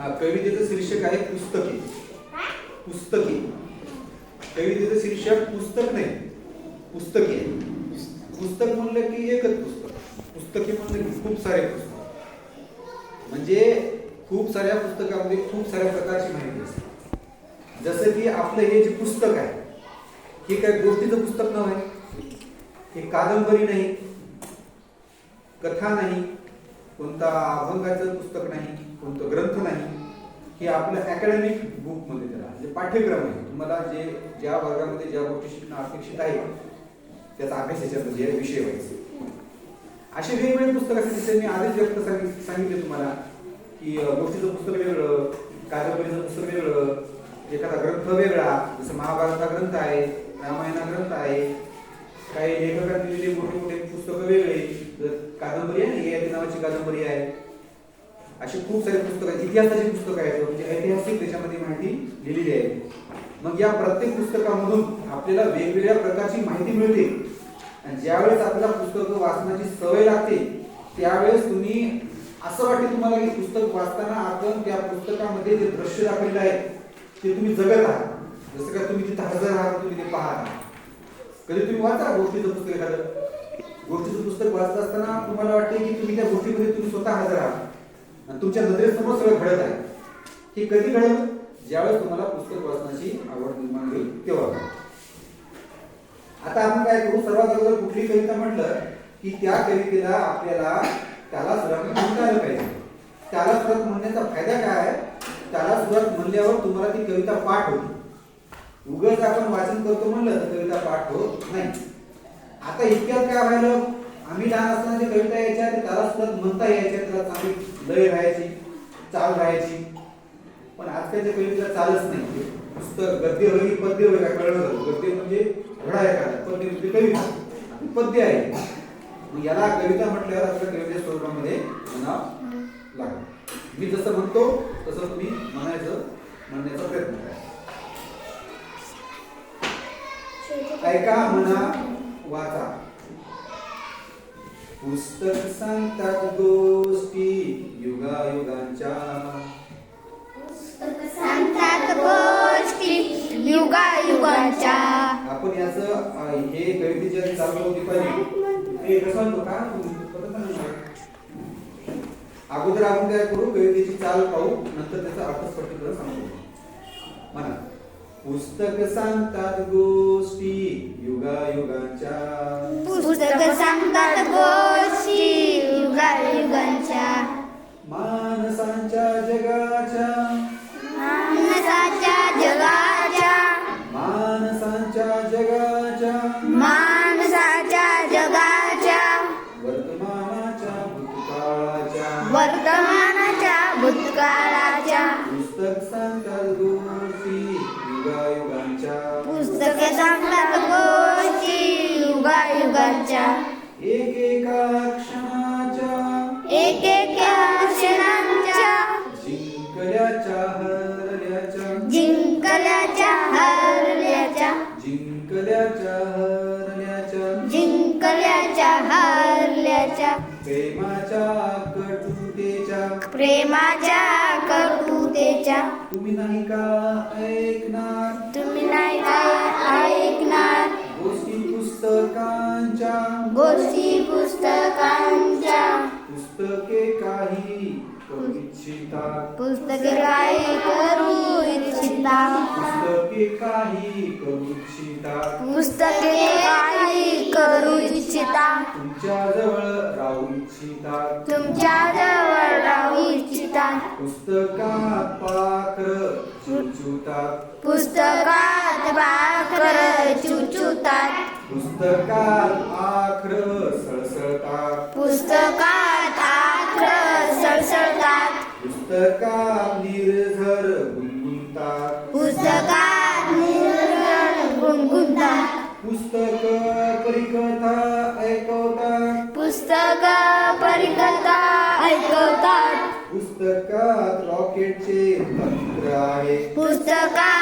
हा, कवितेचं शीर्षक आहे पुस्तके. पुस्तके. कवितेचं शीर्षक पुस्तक नाही पुस्तके. पुस्तक म्हणलं की एकच पुस्तक. पुस्तके म्हणलं की खूप सारे पुस्तक. म्हणजे खूप साऱ्या पुस्तकामध्ये खूप साऱ्या प्रकारची माहिती असते. जसं की आपलं हे जे पुस्तक आहे हे काय गोष्टीचं पुस्तक नव्हे हे कादंबरी नाही कथा नाही कोणता अभंगाचं पुस्तक नाही. कोणतं ग्रंथ नाही हे आपलं अकॅडमिक बुकमध्ये त्याला म्हणजे पाठ्यक्रम आहे तुम्हाला जे ज्या वर्गामध्ये ज्या गोष्टी शिकणं अपेक्षित आहे त्याचा अभ्यास याच्यामध्ये विषय व्हायचे असे वेगवेगळे पुस्तक असते जसे मी आधीच व्यक्त सांगित- सांगितले तुम्हाला की गोष्टीचं पुस्तक वेगळं कादंबरीचं पुस्तक वेगळं एखादा ग्रंथ वेगळा जसं महाभारता ग्रंथ आहे रामायणा ग्रंथ आहे काही लेखकांनी लिहिलेले मोठे मोठे पुस्तकं वेगळे कादंबरी आहे ना नावाची कादंबरी आहे अशी खूप सारे पुस्तकं आहेत इतिहासाची पुस्तकं आहेत म्हणजे ऐतिहासिक त्याच्यामध्ये माहिती लिहिलेली आहे. मग या प्रत्येक पुस्तकामधून आपल्याला वेगवेगळ्या प्रकारची माहिती मिळते. आणि ज्यावेळेस आपल्याला पुस्तकं वाचण्याची सवय लागते त्यावेळेस तुम्ही असं वाटते तुम्हाला की पुस्तक वाचताना आपण त्या पुस्तकामध्ये जे दृश्य दाखवलेलं आहे ते तुम्ही जगत आहात. जसं काय तुम्ही तिथे हजर आहात तुम्ही ते पाहत आहात. कधी तुम्ही वाचा गोष्टीचं पुस्तक एखादं? गोष्टीचं पुस्तक वाचत असताना तुम्हाला वाटते की तुम्ही त्या गोष्टीमध्ये तुम्ही स्वतः हजर आहात. आणि तुमच्या नजरेसमोर सगळं घडत आहे. हे कधी घडेल? ज्यावेळेस तुम्हाला पुस्तक वाचनाची आवड निर्माण होईल तेव्हा. आता आपण काय करू? सर्वात अगोदर कुठली कविता म्हटलं की त्या कवितेला आपल्याला त्याला सुरात म्हणजे म्हणता आलं पाहिजे. त्याला सुरात म्हणण्याचा फायदा काय आहे? त्याला सुरात म्हणल्यावर तुम्हाला ती कविता पाठ होती उगाच आपण वाचन करतो म्हणलं तर कविता पाठ होत नाही. आता इतक्यात काय व्हायलं? आम्ही लहान असताना जे कविता यायच्या त्याला सुद्धा म्हणता यायच्या त्याला चांगली लय राहायची चाल राहायची. पण आजकालच्या कवितेला चालच नाही. पुस्तक गद्य होईल पद्य होईल काय कळलं झालं. गद्य म्हणजे धडा एखादा पद्य म्हणजे कविता. पद्य आहे. मग याला कविता म्हटल्यावर आपल्या कवितेच्या स्वरूपामध्ये म्हणावं लागेल. मी जसं म्हणतो तसं तुम्ही म्हणायचं म्हणण्याचा प्रयत्न करा. ऐका म्हणा वाचा. पुस्तक सांगतात गोष्टी युगायुगांच्या. सांगतात गोष्टी युगायुगांच्या. आपण याचं हे कवितेची आधी चालू होती पाहिजे हे कसं का. अगोदर आपण काय करू कवितेची चाल पाहू नंतर त्याचा अर्थ स्पष्टीकरण सांगतो म्हणा पुस्तक सांगतात गोष्टी युगायुगांच्या. पुस्तक सांगतात गोष्टी युगायुगांच्या. माणसांच्या जगाच्या. माणसाच्या जगाच्या. माणसांच्या जगाच्या. माणसाच्या जगाच्या. वर्तमानाच्या भूतकाळाच्या वर्तमानाच्या क्षणाच्या एकेका क्षणांच्या जिंकल्याच्या हरल्याच्या. जिंकल्याच्या हरल्याच्या. जिंकल्याच्या हरल्याच्या. जिंकल्याच्या हरल्याच्या. प्रेमाच्या कटुतेच्या. प्रेमाच्या कटुतेच्या. तुम्ही नाही का ऐकणार? तुम्ही नाही काय ऐकणार? पुस्तकांच्या. पुस्तके काही करू इच्छिता. पुस्तके काय करू इच्छिता. पुस्तके काही करू इच्छिता. पुस्तके काही करू इच्छिता. तुमच्या जवळ राहू इच्छिता. तुमच्या जवळ राहू इच्छिता. पुस्तकात पाखर चुचुतात. पुस्तकात बाकर चुचुतात. पुस्तकात आखर सळसळतात. पुस्तकात आक्र सळसळतात. पुस्तकात निर्झर गुणगुणतात. पुस्तकात निर्गण गुणगुणतात. पुस्तक परिकथा ऐकवतात. पुस्तक परिकथा ऐकवतात. पुस्तकात रॉकेटचे तंत्र आहे. पुस्तकात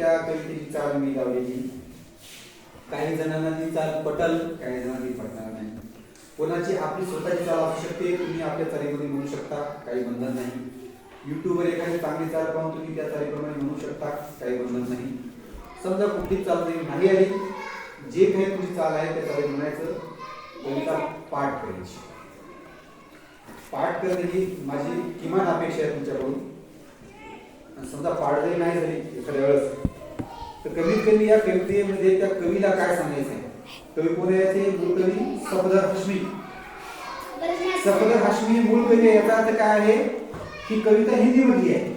त्या कवितेची चाल मी लावलेली. काही जणांना ती चाल पटल काही जणांना ती पटणार नाही. कोणाची आपली स्वतःची चाल असू शकते तुम्ही आपल्या चालीमध्ये म्हणू शकता काही बंधन नाही. युट्यूबवर एखादी चांगली चाल पाहून तुम्ही त्या चालीप्रमाणे म्हणू शकता काही बंधन नाही. समजा कुठली चाल जरी नाही आली जे काही तुमची चाल आहे त्या चालीत म्हणायचं कविता पाठ करायची? पाठ करणे ही माझी किमान अपेक्षा आहे तुमच्याकडून. समजा पाठ नाही झाली एखाद्या वेळेस तर कमीत कमी या कवितेमध्ये त्या कवीला काय सांगायचं आहे कवी कोण आहे ते? मूळ कवी सफदर हश्मी. सफदर हश्मी मूळ कवी याचा अर्थ काय आहे? ही कविता हिंदी मध्ये आहे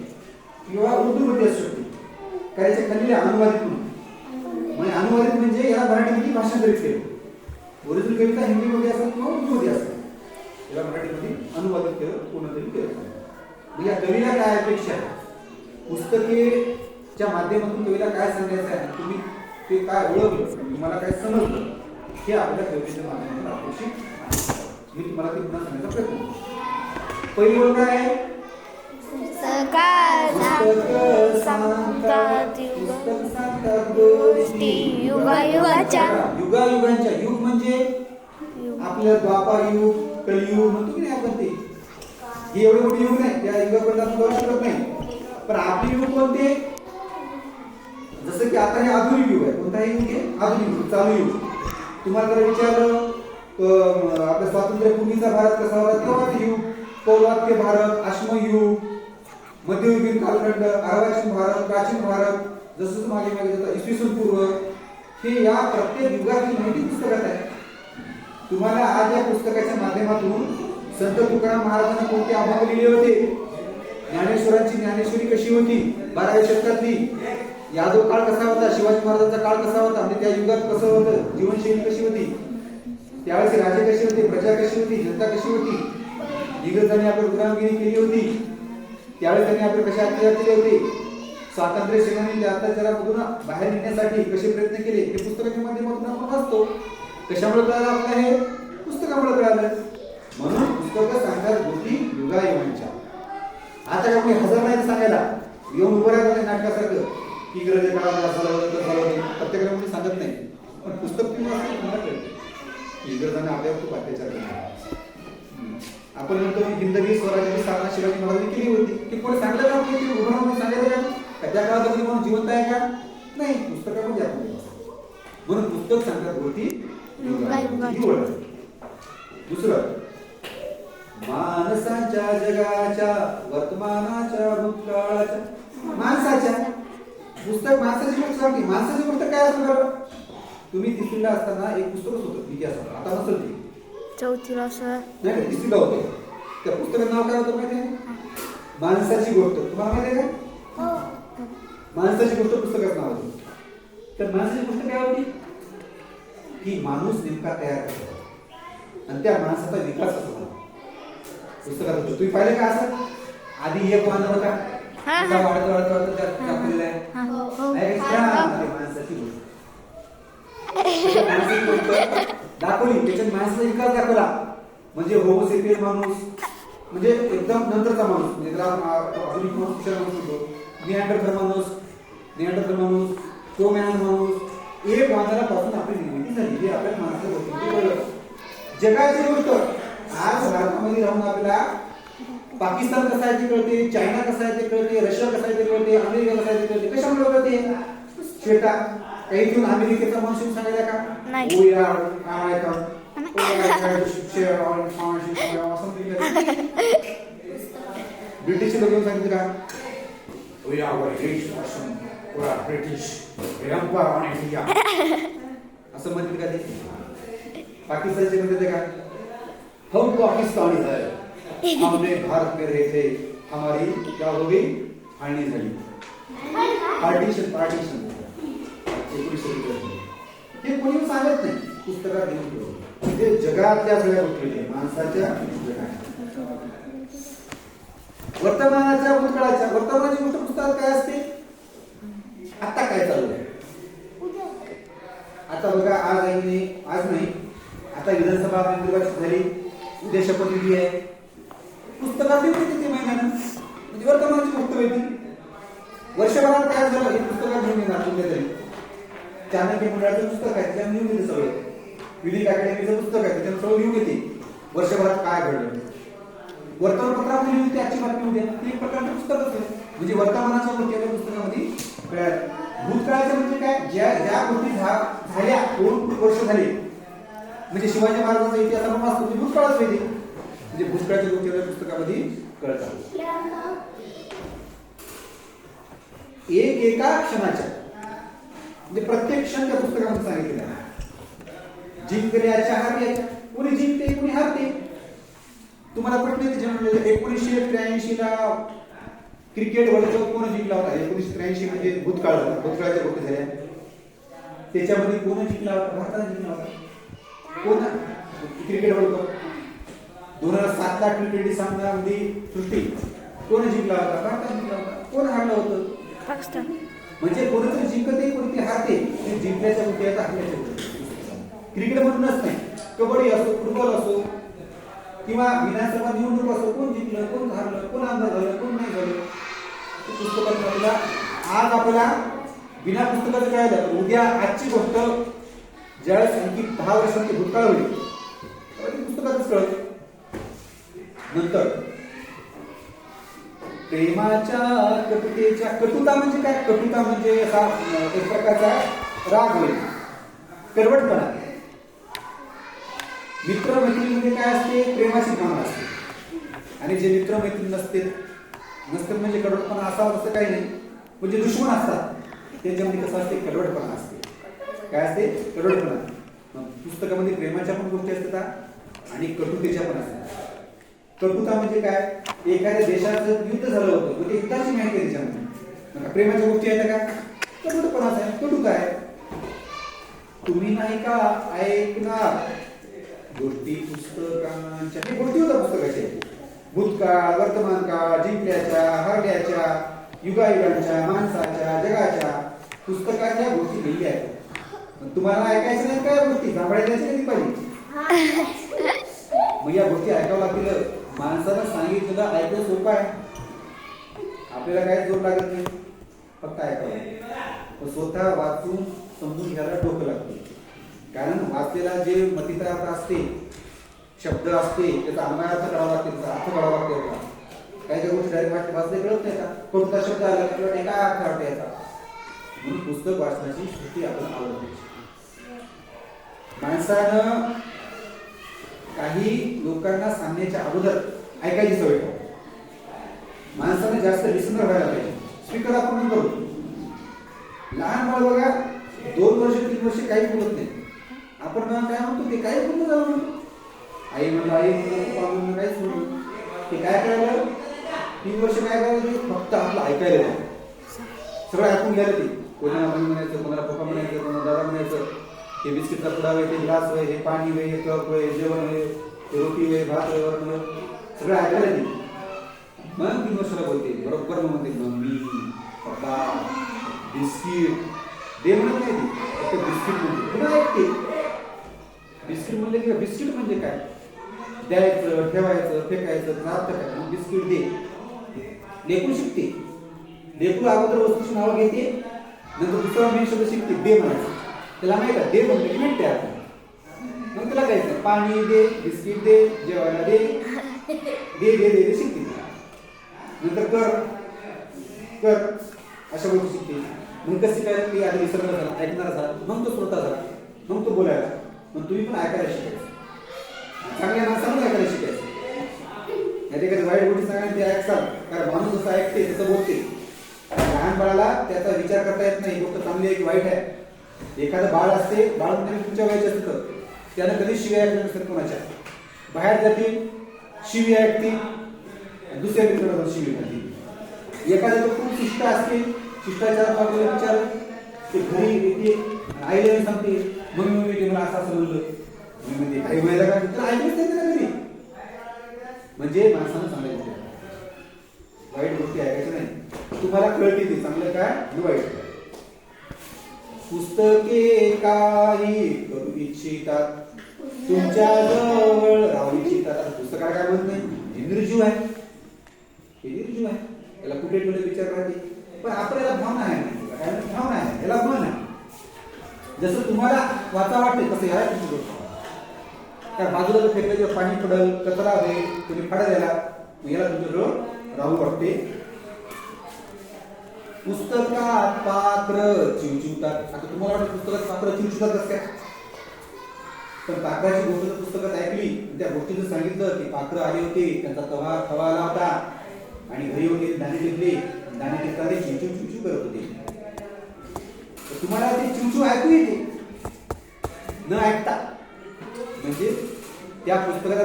किंवा उर्दू मध्ये असू शकते. कारण खाली अनुवादित म्हणून. म्हणजे अनुवादित म्हणजे याला मराठीमध्ये भाषांतरित केलं. ओरिजिनल कविता हिंदीमध्ये असतात किंवा उर्दूमध्ये असतात. याला मराठीमध्ये अनुवादित केलं पूर्णतरी केलं या कवीला काय अपेक्षा आहे? पुस्तकेच्या माध्यमातून कवीला काय सांगायचं आहे? तुम्ही ते काय ओळखलं? तुम्हाला काय समजलं? हे आपल्या कवितेच्या माध्यमातून अपेक्षित आहे. मी तुम्हाला ते पुन्हा सांगण्याचा प्रयत्न करतो. पहिली ओळ काय आहे? गोष्टी युगायुगाच्या. युग म्हणजे आपलं द्वापार युग कलियुग म्हणतो की नाही आपण ते? हे एवढे मोठे युग नाही त्या युगापर्यंत आपण जाऊ शकत नाही. पण आपले युग कोणते जसं की आता हे आधुनिक युग आहे. कोणता युग आहे आधुनिक युग चालू युग तुम्हाला जर विचारलं अं, आपल्या स्वातंत्र्यपूर्वीचा भारत कसा होता तेव्हा युग पौर्वात्य भारत आश्मयुग मध्ययुगीन कालखंड अर्वाचीन भारत प्राचीन भारत जसं जसं मागे मागे जातं इसवी सन पूर्व. हे या प्रत्येक युगाची माहिती पुस्तकात आहे. तुम्हाला आज या पुस्तकाच्या माध्यमातून संत तुकाराम महाराजांनी कोणते आभार लिहिले होते? ज्ञानेश्वरांची ज्ञानेश्वरी कशी होती? बाराव्या शतकातली. यादव काळ कसा होता? शिवाजी महाराजांचा काळ कसा होता? आणि त्या युगात कसं होतं? जीवनशैली कशी होती? त्यावेळेस राजे कसे होते? प्रजा कशी होती? जनता कशी होती? इंग्रजांनी आपली गुलामगिरी केली होती. त्यावेळेस त्यांनी आपले कसे अत्याचार केले होते? स्वातंत्र्य सेनानी अत्याचारामधून बाहेर निघण्यासाठी कसे प्रयत्न केले? हे पुस्तकाच्या माध्यमातून आपण वाचतो. कशामुळे कळालं आपल्याला हे? पुस्तकामुळे कळालं. म्हणून पुस्तकं सांगतात गोष्टी युगायुगांच्या आता का कोणी हजर नाही तर सांगायला येऊन उभं नाही नाटकासारखं की इंग्रजी काळात असं झालं होतं, होतं. प्रत्येकाला कोणी सांगत नाही पण पुस्तक तुम्ही वाचलं इंग्रजांना आपल्यावर खूप अत्याचार केला. आपण म्हणतो हिंदवी स्वराज्याची स्थापना शिवाजी महाराजांनी केली होती ते कोणी सांगलं का की उभं राहून सांगायचं का का त्या काळात कोणी म्हणून जिवंत आहे का नाही पुस्तकामध्ये आपण. म्हणून पुस्तक सांगतात. ही ओळख. दुसरं माणसाच्या जगाच्या वर्तमानाच्या भूतकाळाच्या. माणसाच्या? पुस्तक माणसाची गोष्ट सांगते. माणसाची गोष्ट काय असं बरं? तुम्ही तिसरीला असताना एक पुस्तकच होतं इतिहासात आता नसेल ते. चौथीला सर नाही तिसरीला होतं. त्या पुस्तकाचं नाव काय होतं माहिती आहे? माणसाची गोष्ट. तुम्हाला माहिती आहे का? माणसाची गोष्ट पुस्तकाचं नाव होतं. तर माणसाची गोष्ट काय होती? की माणूस नेमका तयार करतो. आणि त्या माणसाचा विकास कसा झाला पुस्तकात होतं. तुम्ही पाहिलं का असं? आधी एक मानव होता. हा, हा. वाढत वाढत वाढत दाखवलेला आहे हो, ते दाखवली त्याच्यात माणसाचा विकास दाखवला. म्हणजे होमोसेपियन माणूस म्हणजे एकदम नंतरचा माणूस. म्हणजे आधुनिक माणूस कुशल माणूस म्हणतो. निअँडरथल माणूस निअँडरथल माणूस क्रोमॅन माणूस. एक माणसापासून आपली निर्मिती झाली हे आपल्या कळलं. जगाची गोष्ट. आज भारतामध्ये राहून आपल्याला पाकिस्तान कसं आहे ते कळते चायना कसं आहे ते कळते रशिया कसं आहे ते कळते अमेरिका कसं आहे ते कळते. कशामुळे कळते? श्वेता काही घेऊन अमेरिकेचा माणूस सांगायला का? नाही. यार काय आहे? का ब्रिटिश लोक येऊन सांगितलं का? We are British person. We are British. We are born in India. असं म्हणतील का ते? पाकिस्तानचे म्हणते ते का? हम पाकिस्तानी है हमने भारत में रहे थे हमारी क्या हो गई फाळणी झाली पार्टीशन पार्टीशन एकोणीसशे त्रेचाळीस. हे कोणी सांगत नाही पुस्तकात लिहून ठेवलं. म्हणजे जगातल्या सगळ्या गोष्टी माणसाच्या जगात. वर्तमानाच्या भूतकाळाच्या वर्तमानाची गोष्ट पुस्तकात काय असते आता काय चालू आहे आता बघा आज आहे की नाही आज नाही आता विधानसभा निर्वाचित झाली उद्या आहे. पुस्तकातली माहिती येते महिन्यानं. म्हणजे वर्तमानाची गोष्ट माहिती वर्षभरात काय झालं हे पुस्तकात घेऊन येणार तुमच्या तरी. चाणक्य मंडळाचं पुस्तक आहे त्याच्यात लिहून येते सगळं. विधिक अकॅडमीचं पुस्तक आहे त्याच्यात सगळं घेऊन येते वर्षभरात काय घडलं? वर्तमानपत्रात लिहून येते आजची बातमी उद्या ते एक प्रकारचं पुस्तक आहे. म्हणजे वर्तमानाच्या गोष्टी त्या पुस्तकामध्ये भूतकाळाचं म्हणजे काय? ज्या ज्या गोष्टी झाल्या दोन वर्ष झाली म्हणजे शिवाजी महाराजांचा इतिहास आपण वाचतो ते भूतकाळच वेगळे म्हणजे भूतकाळाच्या गोष्टी आपल्या पुस्तकामध्ये कळतात एक एका क्षणाच्या. म्हणजे प्रत्येक क्षण त्या पुस्तकामध्ये सांगितलेलं आहे. जिंकल्याच्या हारल्याच्या कोणी जिंकते कोणी हारते. तुम्हाला प्रश्न येते जन्मलेलं एकोणीसशे त्र्याऐंशी ला क्रिकेट वर्ल्ड कप कोण जिंकला होता? एकोणीसशे त्र्याऐंशी म्हणजे भूतकाळ होता भूतकाळाच्या गोष्टी झाल्या. त्याच्यामध्ये कोण जिंकला होता? भारताने जिंकला होता. कोण क्रिकेट वर्ल्ड कप दोन हजार सात ला टी ट्वेंटी सामन्यामध्ये सृष्टी. कोण जिंकला होता? भारताने जिंकला होता. कोण हारलं होतं? पाकिस्तान. म्हणजे कोणीतरी जिंकते कोणीतरी हारते ते आहेत हारल्याच्या गोष्टी क्रिकेट मधूनच नाही कबड्डी असो फुटबॉल असो किंवा विधानसभा निवडणूक असो कोण जिंकलं कोण हारलं कोण आमदार झालं कोण नाही झालं. पुस्तकात आपल्याला आज आपल्याला बिना पुस्तकाचं कळालं उद्या आजची गोष्ट ज्यावेळेस आणखी दहा वर्षांची भूतकाळ होईल त्यावेळी पुस्तकातच कळत नंतर प्रेमाच्या कटुतेच्या कटुता म्हणजे काय? कटुता म्हणजे असा एक प्रकारचा राग होईल. करवटपणा. मित्र मैत्रिणीमध्ये काय असते? प्रेमाची भावना असते. आणि जे मित्र मैत्रीण नसते नसते म्हणजे कडवटपणा असा असं काही नाही. म्हणजे दुश्मन असतात. त्याच्यामध्ये कसं असते? कडवटपणा असते. काय असते? कडवटपणा पुस्तकामध्ये प्रेमाच्या पण गोष्टी असतात आणि कटुतेच्या पण असतात. कटुता म्हणजे काय? एखाद्या देशाचं युद्ध झालं होतं म्हणजे युद्धाची माहिती आहे त्याच्यामध्ये. प्रेमाच्या गोष्टी आहेत का? कटुटपणाच आहे. कटुता आहे तुम्ही नाही का ऐकणार? गोष्टी पुस्तकांच्या. गोष्टी होत्या पुस्तकाच्या भूतकाळ वर्तमान काळ जिंकल्याच्या हरल्याच्या युगायुगांच्या माणसाच्या जगाच्या पुस्तकाच्या गोष्टी लिहिल्या आहेत. तुम्हाला ऐकायचं नाही काय गोष्टी? सांभाळायच्या कधी पाहिजे? मग या गोष्टी ऐकावं लागतील. माणसानं सांगितलेलं ऐकणं सोपं आहे. आपल्याला काय जोर लागत नाही. फक्त ऐकावं स्वतः वाचून समजून घ्यायला डोकं लागते. कारण वाचलेला जे मतितार्थ असते शब्द असते त्याचा अन्वय अर्थ करावा लागते त्याचा अर्थ करावा लागते त्याला. काही काही गोष्टी डायरेक्ट वाचले कळत नाही का? कोणता शब्द आला किंवा काय अर्थ वाटते याचा. म्हणून पुस्तक वाचण्याची सृष्टी आपण आवडते माणसानं काही लोकांना सांगण्याच्या अगोदर ऐकायची सवय माणसानं माणसाने जास्त लिसनर व्हायला पाहिजे. स्पीकर आपण करू. लहान बाळ बघा दोन वर्ष तीन वर्ष काही बोलत नाही. आपण काय म्हणतो? ते काही बोलतो जाऊ म्हणतो आई म्हणलं आई म्हणलं काहीच म्हणलं ते काय करायला तीन वर्ष काय करायला फक्त आपलं ऐकायला सगळं ऐकून घ्यायला ते कोणाला मम्मी म्हणायचं कोणाला पप्पा म्हणायचं कोणाला दादा म्हणायचं. ते बिस्किटचा पुडा होय ते ग्लास होय हे पाणी होय हे कप होय जेवण होय हे रोटी होय भात होय सगळं ऐकायला ते? मग ती वर्षाला बोलते. बरोबर मग म्हणते मम्मी पप्पा बिस्किट. दे म्हणत नाही ती. फक्त बिस्किट म्हणते. पुन्हा ऐकते बिस्किट म्हणले की बिस्किट म्हणजे काय? द्यायचं ठेवायचं फेकायचं त्याचा काय? मग बिस्किट दे. लेकू शिकते. लेकू अगोदर वस्तूची नावं घेते नंतर दुसरा मेन शब्द शिकते. दे म्हणायचं. त्याला माहीत आहे दे म्हणते की मिळते आता मग तुला काय पाणी दे बिस्किट दे जेवायला दे. दे दे दे दे शिकते नंतर कर. कर. अशा गोष्टी शिकते मग कशी काय? ती आधी विसरणार झाला. ऐकणार झाला. मग तो श्रोता झाला. मग तो बोलायला. मग तुम्ही पण ऐकायला शिकायचं. चांगल्या माणसानं ऐकायला शिकायचं. नाही कधी वाईट गोष्टी सांगायला ते ऐकतात. कारण माणूस जसं ऐकते तसं बोलते. लहान बाळाला त्याचा विचार करता येत नाही. गोष्ट चांगली आहे की वाईट आहे. एखादं बाळ असते बाळ म्हणजे तुमच्या वयाचे असतं त्यानं कधी शिव्या ऐकल्या नसतात कोणाच्या. बाहेर जाते शिवी ऐकतील दुसऱ्या मित्राला शिवी घालते एखादा तो खूप शिष्ट असते शिष्टाचार आपल्याला विचार ते घरी येते आईला सांगते मम्मी मम्मी ते मला असं असं म्हणलं मी म्हणजे आई वयाला का तर ऐकलंच नाही ना घरी. म्हणजे माणसानं सांगायचं वाईट गोष्टी ऐकायच्या नाही. तुम्हाला कळते ते चांगलं काय वाईट. काय पुस्तके काही करू इच्छितात. तुमच्या जवळ राहू इच्छितात. पुस्तक पुस्तकाला काय म्हणत नाही हे निर्जीव आहे. हे निर्जीव आहे. याला कुठे कुठे विचार राहते? पण आपण याला भावना आहे. भावना आहे. याला मन आहे. जसं तुम्हाला वाचा वाटते तसं याला तुम्ही करतो त्या बाजूला जर फेकलं पाणी पडल कचरा होईल तुम्ही फाडा द्यायला मग याला तुमच्याजवळ राहू वाटते. पुस्तकात पात्र चिवचिवतात आता तुम्हाला वाटतं पुस्तकात पात्र चिवचिवतात कसं काय? पण पात्राची गोष्ट जर पुस्तकात ऐकली त्या गोष्टीचं सांगितलं की पात्र आले होते त्यांचा तवा तवा आला होता आणि घरी होते दाणे टिपले दाणे टिकताना चिवचिव चिवचिव करत होते. तर तुम्हाला ते चिवचिव ऐकू येते? न ऐकता. म्हणजे त्या पुस्तकाला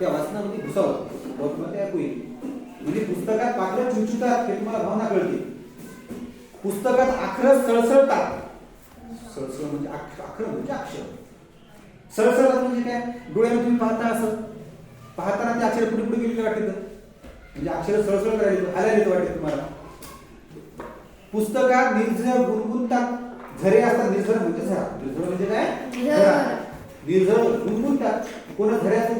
त्या वाचनामध्ये घुसावं. ते ऐकू येईल. म्हणजे पुस्तकात पात्र चिवचिवतात हे तुम्हाला भावना कळते पुस्तकात अक्षर सळसळतात. सळसळ म्हणजे अक्ष- अक्षर म्हणजे अक्षर. सरळ म्हणजे काय? डोळ्याने तुम्ही पाहता असं. पाहताना ते अक्षर पुढे पुढे गेली काय वाटतं? म्हणजे अक्षर सरळ करायला हालायला येतं वाटतं तुम्हाला. पुस्तकात निर्झर गुणगुणतात. झरे असतात निर्झर म्हणजे झरा. निर्झर म्हणजे काय? झरा. निर्झर गुणगुणतात. कोणा झऱ्याचं